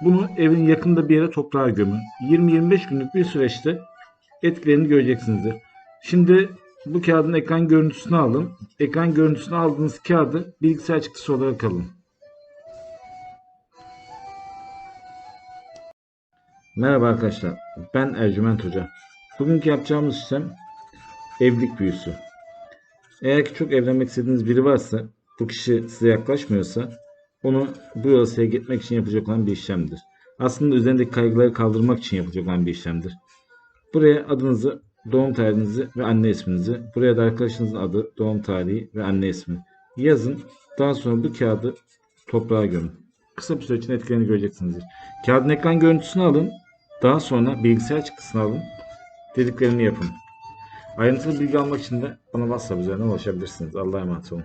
bunu evin yakında bir yere toprağa gömün. 20-25 günlük bir süreçte etkilerini göreceksinizdir. Şimdi bu kağıdın ekran görüntüsünü alın. Ekran görüntüsünü aldığınız kağıdı bilgisayar çıktısı olarak alın. Merhaba arkadaşlar. Ben Ercüment Hoca. Bugünkü yapacağımız işlem evlilik büyüsü. Eğer ki çok evlenmek istediğiniz biri varsa, bu kişi size yaklaşmıyorsa onu bu sevk etmek için yapacak olan bir işlemdir. Aslında üzerindeki kaygıları kaldırmak için yapacak olan bir işlemdir. Buraya adınızı, doğum tarihinizi ve anne isminizi, buraya da arkadaşınızın adı, doğum tarihi ve anne ismi yazın. Daha sonra bu kağıdı toprağa gömün. Kısa bir süre içinde etkilerini göreceksinizdir. Kağıdın ekran görüntüsünü alın. Daha sonra bilgisayar çıktısını alın. Dediklerimi yapın. Ayrıntılı bilgi almak için de bana WhatsApp üzerinden ulaşabilirsiniz. Allah'a emanet olun.